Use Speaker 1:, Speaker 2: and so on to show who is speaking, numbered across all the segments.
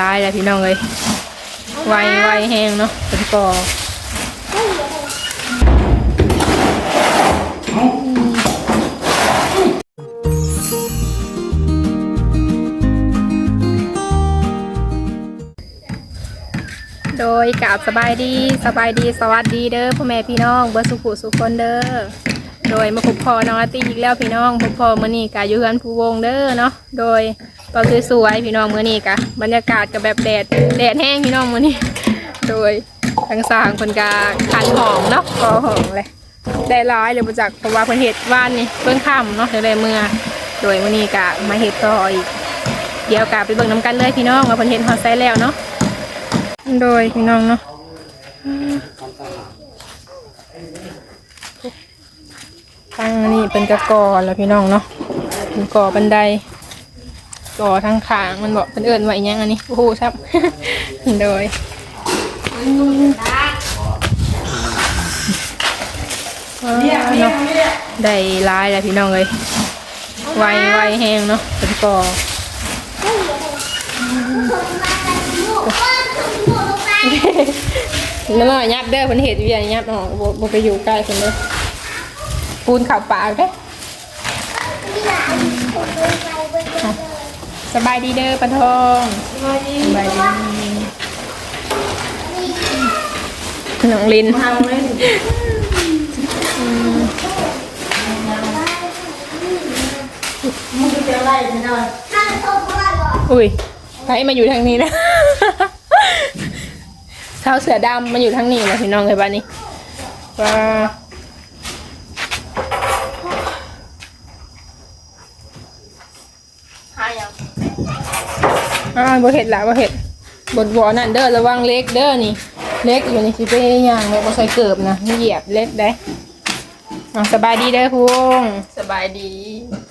Speaker 1: ร้ายแหละพี่น้องเลยไวไวแห้งเนาะเป็นกอโดยกับสบายดีสบายดีสวัสดีเด้อพ่อแม่พี่น้องเบอร์สุขุสุขคนเด้อโดยมาพบพอน้องอาตีอีกแล้วพี่น้องพบพอมื่อนี้กะอยู่เฮือนผู้วงเด้อเนาะโดย ตอนสวยๆพี่น้องมื่อนี้กะบรรยากาศกับแบบแดดแดดแห้งพี่น้องมื่อนี้ โดยทางสร้างคนกาคันหองเนาะกอหองเลยได้ร้ายเลยมาจากเพราะว่าเพิ่นเห็ดว่านนี่เบิ่งค่ำเนาะเดี๋ยวเมื่อ โดยมื่อนี้กะมาเห็ดต่ออีกเดี๋ยวกะไปเบิ่งน้ำกันเลยพี่น้องว่าเพิ่นเห็ดฮอดไซแล้วเนาะโดยพี่น้องเนาะตั้งนนี่เป็นกระกอแล้วพี่น้องเนาะเป็นกอบันได กอทางขางมันบอกเป็นเอิญไว้อิหยังอันนี้โอ้โหครับโดยว้าวเนาะได้หลายแล้วพี่น้องเลยไวไวแห้งเนาะเป็นกอนั่นหน่อยยับเด้อเพิ่นเห็ดอยู่อย่างยับเนาะบ่บ่ไปอยู่ใกล้เพิ่นเด้อปูนเข่าปากเด้อะ สบายดีเด้อปะทองสบายดีสบายดีน้องลินอุ้ยใครมาอยู่ทางนี้นะเท้าเสือดำมาอยู่ทางนี้นะพี่น้องเคยบ้านนี้ว้า อ่าบ่เห็ดละบ่เห็ดบดวอนั่นเด้อระวังเล็กเด้อนี่ เล็กอยู่นี่สิไปย่างเลยบ่ใส่เกิบนะเหยียบเล็กได้อะสบายดีเด้อพุง
Speaker 2: สบายดี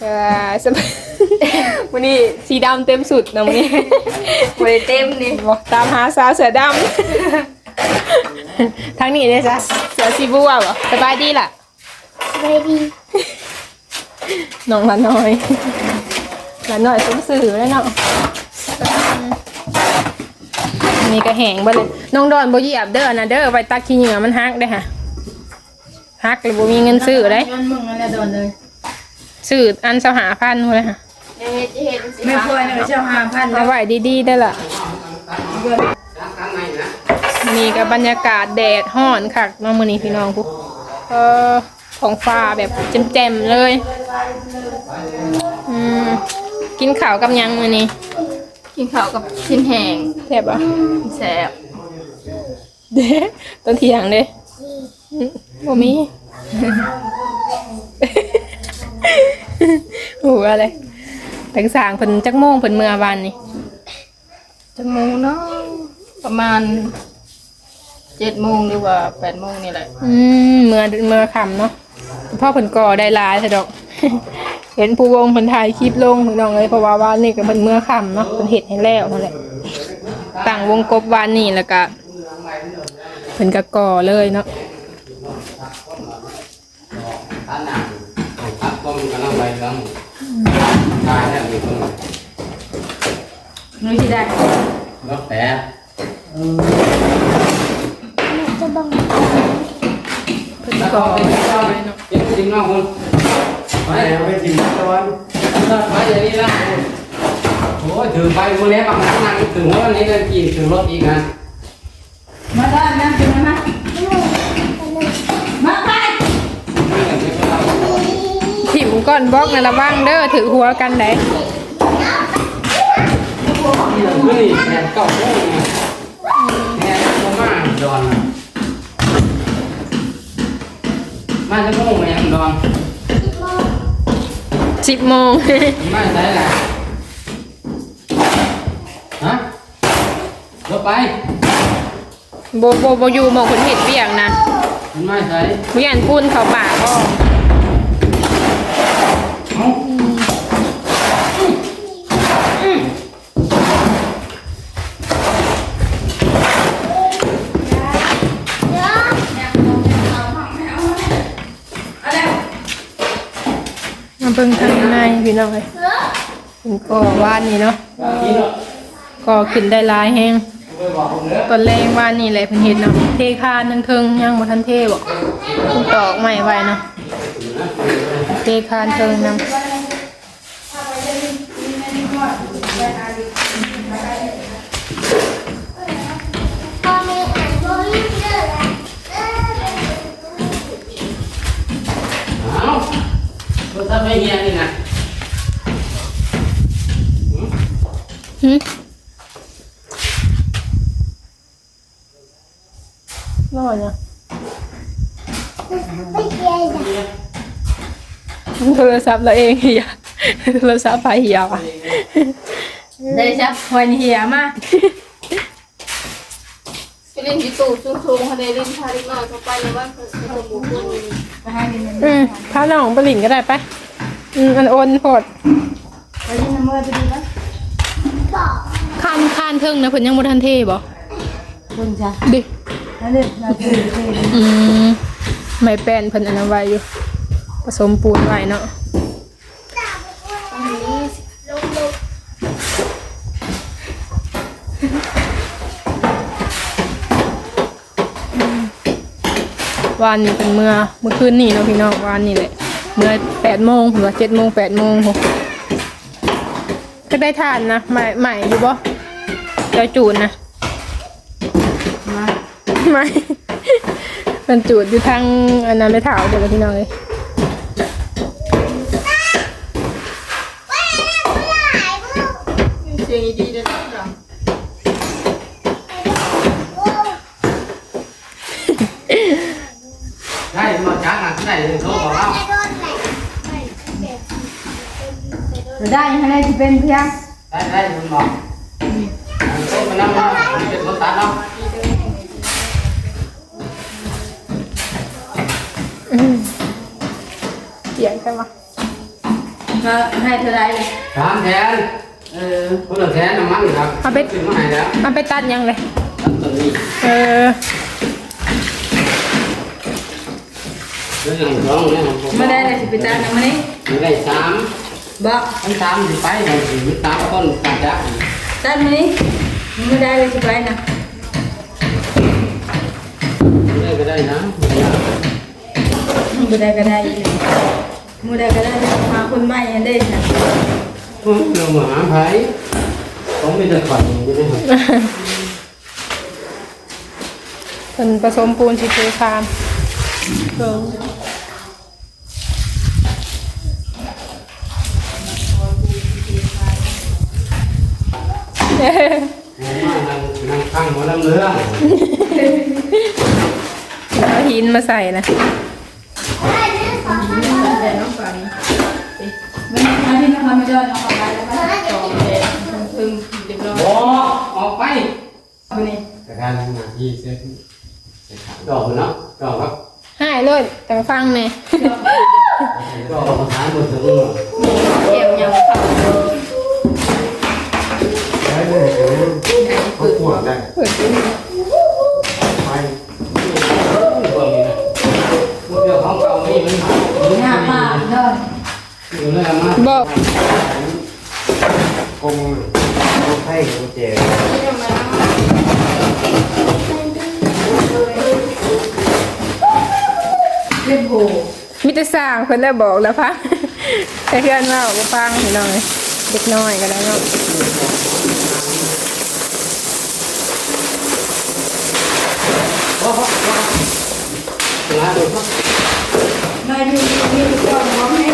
Speaker 1: เออสบาย วันนี้สีดำเต็มสุดนะวันนี้
Speaker 2: บริเต็มนี่
Speaker 1: บอกตามหาสาวเสือดำทางนี้เลยจ้ะเสือสีบัวบ่สบายดีล่ะ
Speaker 2: สบายดี
Speaker 1: น้องละน้อยละน้อยสมสื่อแล้วเนาะ นี่ก็แหงบ่เลยน้องดอนบ่เหยียบเด้อนะเด้อไว้ตักขี้เหงื่อมันฮักได้อค่ะฮักเลยบ่มีเงินซื้อได้
Speaker 2: ย้อนมึงอะไรโดนเลย
Speaker 1: ซื้ออันเสาหาพันเลยค่ะ
Speaker 2: เฮ็ดเฮ็ดสิ
Speaker 3: ไม่ควรเลยเจ้าหาพัน
Speaker 1: เอาไว้ดีๆได้อล่ะนี่ก็บรรยากาศแดดฮ้อนคักเน้องมื้อนี้พี่น้องพุเออของฟ้าแบบแจ่มๆเลยอืมกินข้าวกับหยังมื้อนี้
Speaker 2: กินข้าวกับชิ้นแห้ง
Speaker 1: แซ่บอะ
Speaker 2: แซ่บ
Speaker 1: เด้ต้นเทียงเด้อืมบ่มีโอ้อะไรแต่งสร้างเพิ่นจักโมงเพิ่นเมื่อวานนี่
Speaker 2: จังโมงเนาะประมาณเจ็ดโมงหรือว่าแปดโมงนี่แหละ
Speaker 1: อืมเมื่อเมื่อค่ำเนาะพ่อเพิ่นก่อได้หลายซะดอก เห็นผู้วงเพิ่นถ่ายคลิปลงพี่น้องเอ้ยเพราะว่าวันนี้ก็เพิ่นเมื่อค่ำเนาะเพิ่นเฮ็ดให้แล้วนั่นแหละตั้งวงกบวันนี้แล้วก็เพิ่นก็ก่อเลยเนาะ
Speaker 4: อันนั้นตัดต้นกันเอาไปแล้วตายแล้วมีคน
Speaker 2: นุ้ยสิได้
Speaker 4: รถแต่
Speaker 1: เพิ่นก่อเลยเนาะ
Speaker 4: ไปเอาไปทิ้งตะวันตัดไปอย่างนี้ละโอ้ยถือไปวันนี้บางครั้งนั่งถึงวันนี้เลยกินถึงรถอีกนะ
Speaker 3: มาได้นะเป็นไหมมาไป
Speaker 1: ถิ่มก้อนบล็อกนะระวังเด้อถือหัวกันได้
Speaker 4: นี่แม่เก่าโม่แม่ก็มาดอนมาจะโม่แม่ดอน
Speaker 1: สิบโมง
Speaker 4: มาใช่แหละฮะรถไป
Speaker 1: โบโบโบอยู่หมองคนเห็ดเบียงนะ
Speaker 4: มันมาใช่
Speaker 1: วิญญาณปุ้นเขาป่าก็
Speaker 4: เอ้า
Speaker 1: มาเบิ่งทางในพี่น้องเลยเป็นก่อว่านนี่เนาะ
Speaker 4: ก็
Speaker 1: ขึ้นได้หลายแฮง
Speaker 4: ไปบอกผมเด้อ
Speaker 1: ตอนแรกว่านี่แหละเพิ่นเฮ็ดเนาะเทคานทั้งเทิงยังบ่ทันเทบ่เพิ่นตอกใหม่ไว้เนาะเทคานเทิงนำ
Speaker 4: เอา ทำให้เฮียนี่นะ
Speaker 1: หึรอเนี่ยโทรศัพท์เราเองเหียโทรศัพท์ไปเหียว่ะ
Speaker 3: ได้จ้ะวันเหียมา
Speaker 2: ไป เล่นที่ตู้ชุ่งๆเขาได้เล่นพาเล็กน้อยเขาไปแล้วว่าเขาจะบุกบุก
Speaker 3: ไปให้ดิน
Speaker 1: อืมพาน้องปลินก็ได้ไปอืมอันโอนโพด
Speaker 3: ไปดินน้ำเมื่อจะดีปะ
Speaker 1: คานคานเทิงนะเพิ่นยังบ่ทันเทบ่
Speaker 3: คุณจ้ะ
Speaker 1: ดิ
Speaker 3: แล้วเด็กเราจะดีเลย
Speaker 1: อืมไม่แป้นเพิ่นอนนั้นไว้อยู่ผสมปูนไว้เนาะ วานนี้เป็นเมื่อเมื่อคืนนี่เนาะพี่น้องวานนี่แหละเมื่อแปดโมงหรือว่าเจ็ดโมงแปดโมงโหก็ได้ทานนะใหม่ใหม่อยู่บ่เจ้าจูนนะ
Speaker 3: มา
Speaker 1: ไม่ มันจูดอยู่ทางอันนั้นไม่ถาวเดี๋ยวพี่น้องเลย
Speaker 2: เสียงดีๆเลยนะ
Speaker 4: ได้มา จ้างอะได้เลยโทรบอกเรา
Speaker 3: ได้ให้ได้ที่เป็นเพียง
Speaker 4: ได้ได้คุณบอกโทรมานั่งเนาะเป็นคนตัดเนาะ
Speaker 1: เสียงกันวะ
Speaker 3: มาให้เท่าไรเลย
Speaker 4: ถามแทน
Speaker 3: เออ
Speaker 4: คนละแทนน้ำมันครับขึ้นมาให้แล้ว
Speaker 1: มันไปตัดยังเลย
Speaker 4: ตัดตัวนี้
Speaker 1: เออ
Speaker 4: เรื่องสองเนี่ยผม
Speaker 3: มาได้เลยสิไปจ้างน้ำมันนี่
Speaker 4: ไม่ได้สาม
Speaker 3: บอก
Speaker 4: อันสามสิไปเราสิตามต้นตาจ้า
Speaker 3: จ้างมันนี่ไม่ได้เลยสิไปนะ
Speaker 4: ได้ก็ได้นะ
Speaker 3: ไม่ได้ก็ได้ไม่ได้ก็ได้มาคนใหม่ยังได้นะ
Speaker 4: เรามาหาไผ่ผมมีแต่ฝันอยู่นะครับ
Speaker 1: เป็นผสมปูนสีเทคาม เออ
Speaker 4: มานั่งนั่งข้างหัวลำเรือ
Speaker 1: เอาหินมาใส่นะ
Speaker 2: แต่น้องฝัน
Speaker 3: วันนี้มาที่นครพนมเอาของไปแล้วก็
Speaker 2: ต่อแดงตึงเรียบร้อย
Speaker 4: โอ้ออกไป
Speaker 3: วันนี้
Speaker 4: แต่การทำงานที่เซ็ตเซ็ตดอกเนาะดอกครับ
Speaker 1: หายเลยจังฟังเนี่ย
Speaker 4: ดอกภาษาบนถึง
Speaker 2: เก็บยังเข้า
Speaker 5: ได้เลยเขาปวดได้
Speaker 1: เปิดดู
Speaker 5: ไป
Speaker 4: พวกนี้นะพวกเรื่องของเก่านี่มัน
Speaker 3: หน้าผ้าเดิน
Speaker 4: อยู่เลยมา
Speaker 1: บอก
Speaker 5: กงกงให้กงเจ
Speaker 3: เล่นโผ
Speaker 1: มิตรสร้างเพิ่นได้บอกแล้วพังแต่เพื่อนว่าบ่ฟังพี่น้องเลยเล็กน้อยก็ได้เนาะ
Speaker 4: งานดูครับ
Speaker 3: ได้ดูมีตัวมองให้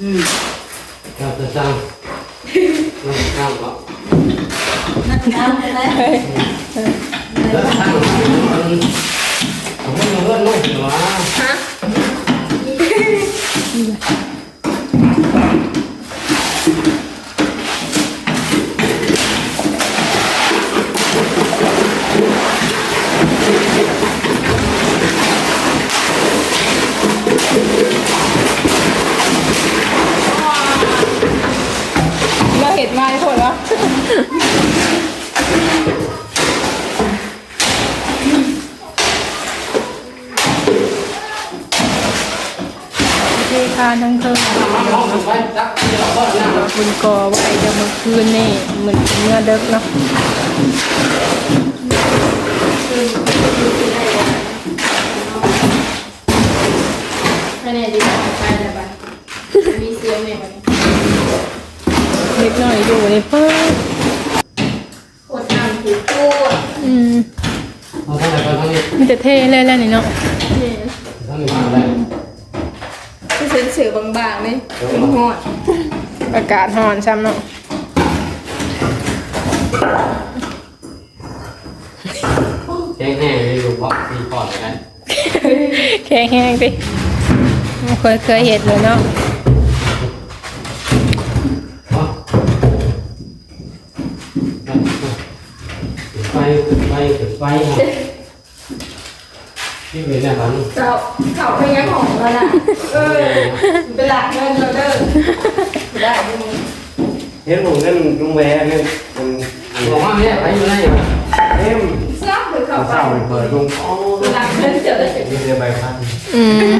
Speaker 3: อืม
Speaker 4: เราจะสร้างเราจะสร้างก็
Speaker 3: นักน้ำอะไร
Speaker 4: แล้วสร้างมันผมไม่รู้เรื่องลูกหรอ
Speaker 1: เราเห็นมาทุกคนแล้วคานทั้งเทิง
Speaker 4: มาลองไปจักที่เราเพิ่น
Speaker 1: คุณกอไว้จะเมื่อคืนนี่เหมือนเนื้อเด็กเนาะ
Speaker 2: ภายในดีใช่เลยปะมีเสียงไหมวะ
Speaker 1: เล็กน้อยอยู่ในเพิ่ม
Speaker 2: ปวดน้ำถือตัว
Speaker 1: อืม
Speaker 4: เอาทางไหนไปทางนี้
Speaker 1: มันจะเท่เลยแหละนี่เนาะ
Speaker 4: ทางนี้มาได้
Speaker 2: ที่ฉันเสือบางๆเลยเป็นหอด
Speaker 1: อากาศร้อนช้ำเนาะ
Speaker 4: แห้งๆเลยอยู่บ่ปีก่อนกัน
Speaker 1: แข็งแห้งดิไม่เคยเคยเห็นเลยเนาะ
Speaker 4: ไปไปไป ที่เป็นอะไรบ้าง
Speaker 2: เจ้าเขาเป็นยังของเราน่ะเออเป็นหลักเงินเราเด้อได้ไหม
Speaker 5: เห็นผมเล่นลุงแหวนเนี่ยมัน
Speaker 4: บอกว่าเนี่ยไปอยู่ไหนอยู่
Speaker 5: เอ็ม
Speaker 2: ทราบเลยเขา
Speaker 5: เศร้าเปิดลุงอ๋อ
Speaker 2: เป็นหลักเงินเจอได้
Speaker 5: มีเรือใบพัน
Speaker 1: อืม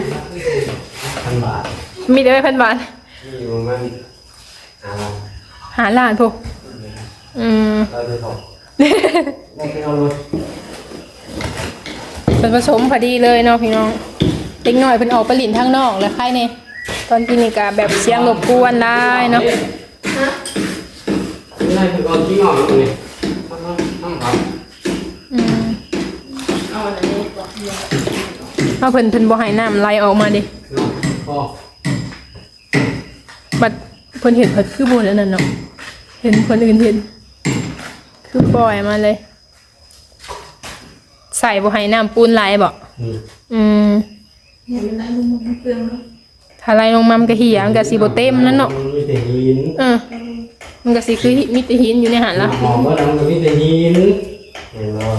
Speaker 5: พันบาท
Speaker 1: มีได้ไหมพันบาท
Speaker 5: มีอยู่ประมาณอ่า
Speaker 1: หาหลานพวกอืม
Speaker 5: เราจะตกได้แค่เอารถ
Speaker 1: เป็นผสมพอดีเลยเนาะพี่น้องเล็กน้อยเป็นออกไปหลินทางนอกแล้วใครเนี่ยตอนกินนี่กะแบบเสียงรบกวนได้เนาะ
Speaker 4: นี่คือคนที่งอกอยู่นี่ต้องครับ
Speaker 1: อืม
Speaker 2: เอาอันนี้ก่อน
Speaker 1: เอาเพิ่นเพิ่นบ่ให้น้ำไหลออกมาดิ
Speaker 4: ก็
Speaker 1: บัดเพิ่นเห็นเพิ่นคือบ่แล้วนั่นเนาะเห็นคนอื่นเห็น คือปล่อยมาเลยใส่บ่ให้น้ำปูนไหลบ่
Speaker 4: อืม
Speaker 1: อืม
Speaker 2: เห็นเป็นไรลุงมันเปลืองเนาะ
Speaker 1: ถ้าไหลลงมามันก็เหี่ยมันก็สิบ่เต็มนั่นเนาะ
Speaker 4: มีแต่หิน
Speaker 1: เออมันก็สิคือมีแต่หินอยู่ในหันละ
Speaker 4: หอมว่าดังมีแต่หิน
Speaker 5: เห็นแล้ว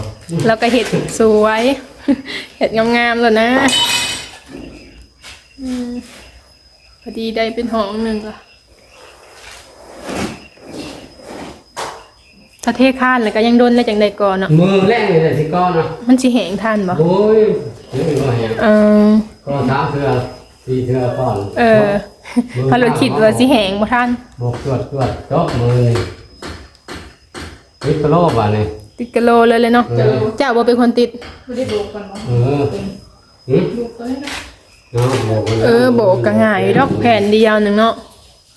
Speaker 1: แล้วก็เห็ดสวยเห็ดงามๆเลยนะอืมพอดีได้เป็นห้องหนึ่งละ ถ้าเทข้านแล้วก็ยังโดนแล้วจังใดก่อนเนาะ
Speaker 4: มือแรกเลยสิก้อนนะ
Speaker 1: มันสิแหงทันบ่
Speaker 4: โอ้ยนี่ก็เห็น
Speaker 1: เออ
Speaker 4: ก็สามเทือสี่เทือก่อน
Speaker 1: เออพอเราคิดว่าสิแหงบ่ทัน
Speaker 4: บวกตรวจตรวจจบมือวิกโลบอะเนี่ย
Speaker 1: ติดกะโลเลยเลยเนาะ
Speaker 4: เออ
Speaker 1: เจ้าบ่เป็นคนติด
Speaker 2: ไม่ได้ดูก่อนว่า
Speaker 4: เออหืม
Speaker 2: ดูก่อนนะ
Speaker 4: เนาะโบกไปลย
Speaker 1: เออโบกก็ง่ายดอกแผ่นเดียวหนึงเนาะ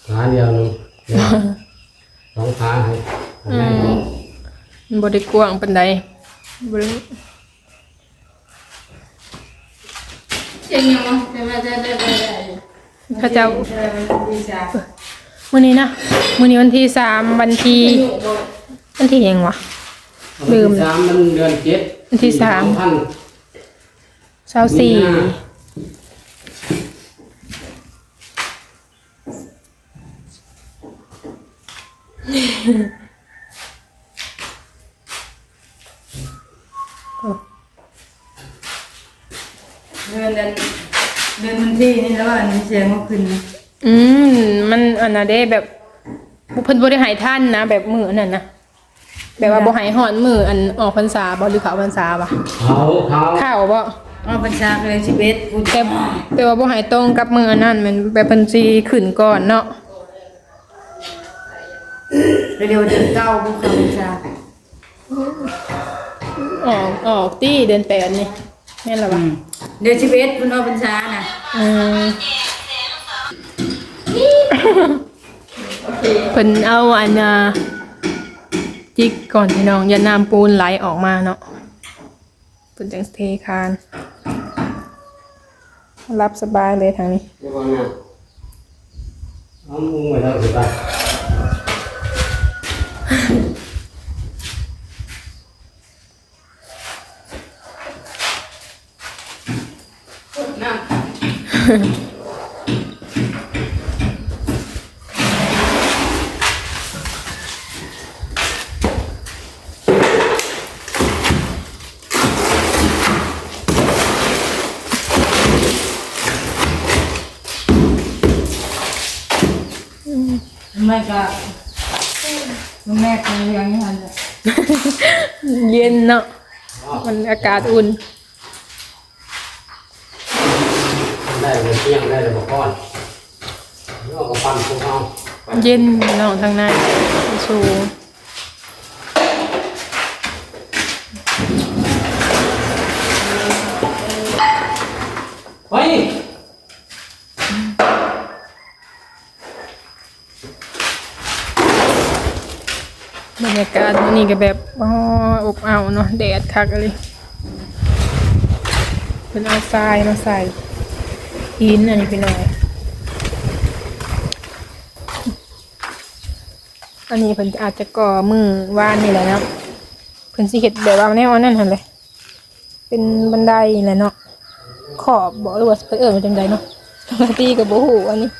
Speaker 4: ขาเดียวหนึงเดี๋ยวสองขาให้ อันแรกเนาะ
Speaker 1: มันบ่ได้กว้างปานใดบ่ได้
Speaker 2: เจ๋งยังมั้งแต่ว่าจะได้ได้ได้
Speaker 1: เขาเจ้า
Speaker 2: ได้มันดีจ้า
Speaker 1: มื้อนี้นะมื้อนี้วันที่สามวันที่
Speaker 2: อยู่บ่
Speaker 1: วันที่หยังวะ ลืม
Speaker 4: วันที่สามมันเดือนเจ็ด
Speaker 1: วันที่สาม
Speaker 4: พัน
Speaker 1: เช้าสี่
Speaker 4: มีนา
Speaker 3: เดือนเดือนเดือนวันที่นี่แล้วอันนี้เสียงว่าขึ้นนะ
Speaker 1: อืมมันอันน่ะเด้แบบเพิ่นบ่ได้ใหายท่านนะ แบบมื้อนั่นนะแบบว่าบ่ใหายฮอดมื้ออันออกพรรษาบ่หรือเขาพรรษาบ่
Speaker 4: เขาเขา
Speaker 1: ข้าวบ่
Speaker 3: อ๋อปัญชาเลยชีวิตกู
Speaker 1: แต่แต่ว่าบ่ใหายตรงกับมื้ออันนั้นมันแบบเพิ่นสิขึ้นก่อนเนาะ
Speaker 3: เร็วๆเดือนเก้ากูเข้าปัญชา
Speaker 1: ออกออกตี้เดือนแปดนี่แม่นล่ะบ่
Speaker 3: เดือนชีวิตมันออกปัญชาน่ะ
Speaker 1: อืมเพิ่นเอาอันน่ะจิกก่อนพี่น้องอย่าน้ำปูนไหลออกมาเนาะเพิ่นจังเทคาน รับสบายเลยทางนี้
Speaker 4: เดี๋ยวก่อนนะเอามุ้งไว้แล้วสิตา
Speaker 3: แม่ก็แม่ก็ยังยังหันเลย
Speaker 1: เย็นเนาะมันอากาศอุ่น
Speaker 4: ได้ได้เงินเที่ยงได้เลยบอกก่อนแล้วก็ปั้นพวกเอาไป
Speaker 1: เย็นพี่น้องทางในสูง
Speaker 4: เฮ้ย
Speaker 1: บรรยากาศมื้อนี้ก็แบบอ๋ออบอ้าวเนาะแดดคักเลยเป็นเอาทรายมาใส่ หินอันนี้พี่น้องอันนี้เพิ่นอาจจะก่อมือว่านนี่แหละเนาะเพิ่นสิเฮ็ดแบบว่าแนวอันนั้นหั่นเลยเป็นบันไดแหละเนาะขอบบ่หรือว่าเพิ่นเอิ้นว่าจังไดเนาะปกติก็บ่ฮู้อันนี้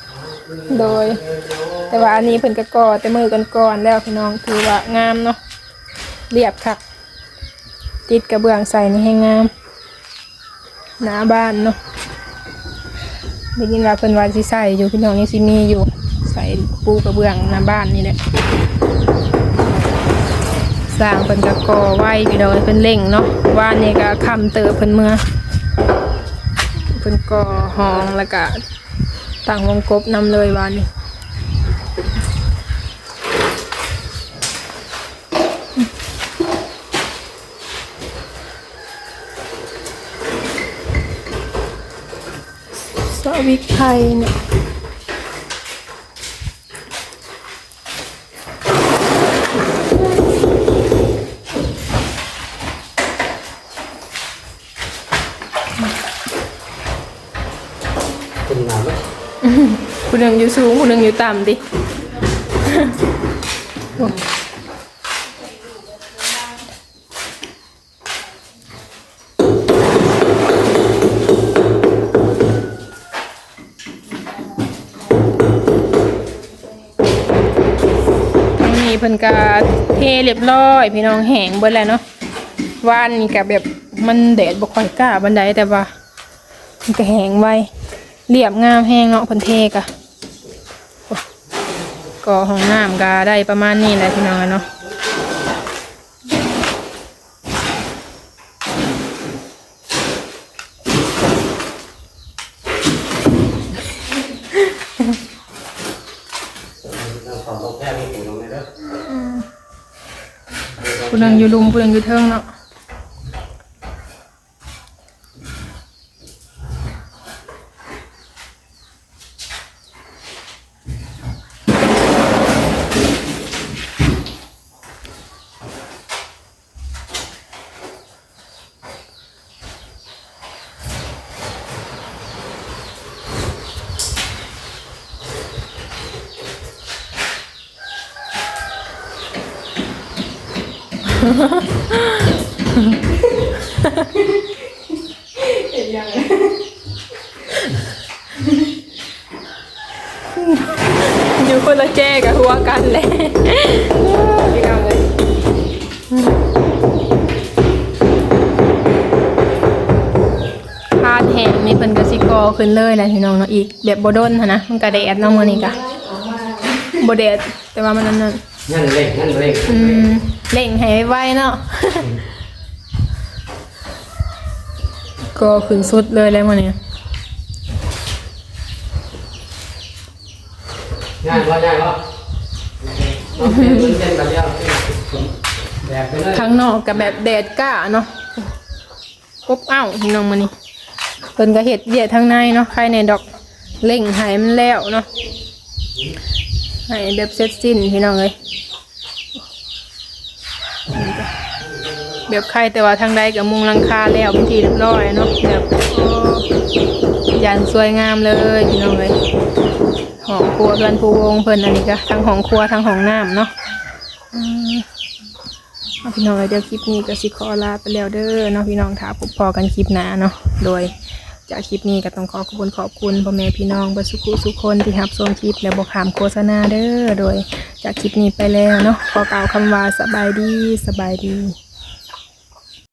Speaker 1: โดย แต่ว่าอันนี้เพิ่นก็ก่อแต่มือกันก่อนๆแล้วพี่น้องถือว่างามเนาะเรียบคักติดกระเบื้องใส่นี่ให้งาม หน้าบ้านเนาะ ได้ยินว่าเพิ่นว่าสิใส่อยู่พี่น้องยังสิมีอยู่ใส่ปูกระเบื้องหน้าบ้านนี่แหละสร้างเพิ่นก็ก่อไว้พี่น้องเพิ่นเล่งเนาะว่านนี่ก็คำเติบเพิ่นเมื่อเพิ่นก่อห้องแล้วก็ตั้งวงกบนำเลยว่าน วิกไทยเนี่ย
Speaker 4: คุณน้ำไหม
Speaker 1: ผู้หนึ่งอยู่สูงผู้หนึ่งอยู่ต่ำดิ เพิ่นก็เทเรียบร้อย พี่น้องแห้งเบิดแล้วเนาะว่านนี่ก็แบบมันแดดบ่ค่อยกล้าบันไดแต่ว่ามันก็แห้งไวเรียบงามแห้งเนาะเพิ่นเทกะโอ้ก็ห้องน้ำก็ได้ประมาณนี้แหละพี่น้องเนาะ
Speaker 4: ต้องขอต้องแก้ให้ผมตรงนี้เด้อ
Speaker 1: ผู้หนึงอยู่ลุมผู้หนึงอยู่เทิงเนาะ นี่เพิ่นก็สิกอขึ้นเลยแหละพี่น้องเนาะอีกแบบบ่ดนหั้นนะมันก็แดดเนาะมื้อนี้ก็บ่แดดแต่ว่ามันนั่นน่ะ
Speaker 4: งั้นเร่งงั้นเร่ง
Speaker 1: อืมเล่งให้ไวๆเนาะก็ขึ้นสุดเลยแล้วมื้อนี้
Speaker 4: ง่ายว่าง่ายว่าเราเป็นเส้นแบบเดียวแบบไปเลย
Speaker 1: ข้างนอกกับแบบแดดก้าเนาะอบอ้าวพี่น้องมื้อนี้เพิ่นก็เฮ็ดเวียดทางในเนาะใครในดอกเล่งให้มันแล้วเนาะให้แบบเสร็จสิ้นพี่น้องเอ้ยแบบใครแต่ว่าทางใดกับมุงลังคาแล้วเป็นที่เรียบร้อยเนาะแบบอย่างสวยงามเลยพี่น้องเอ้ยหองครัวเพื่อนผู้วงเพิ่นอันนี้ก็ทั้งหองครัวทั้งหองน้ำเนาะพี่น้องเดี๋ยวคลิปนี้ก็สิขอลาไปแล้วเด้อเนาะพี่น้องถาพบพอกันคลิปหน้าเนาะโดย จากคลิปนี้ก็ต้องขอขอบคุณขอบคุณพ่อแม่พี่น้องเบรสุขุสุขคนที่รับชมคลิปและบอกขามโฆษณาเด้อโดย จากคลิปนี้ไปแล้วเนาะขอกล่าวคำว่าสบายดีสบายดี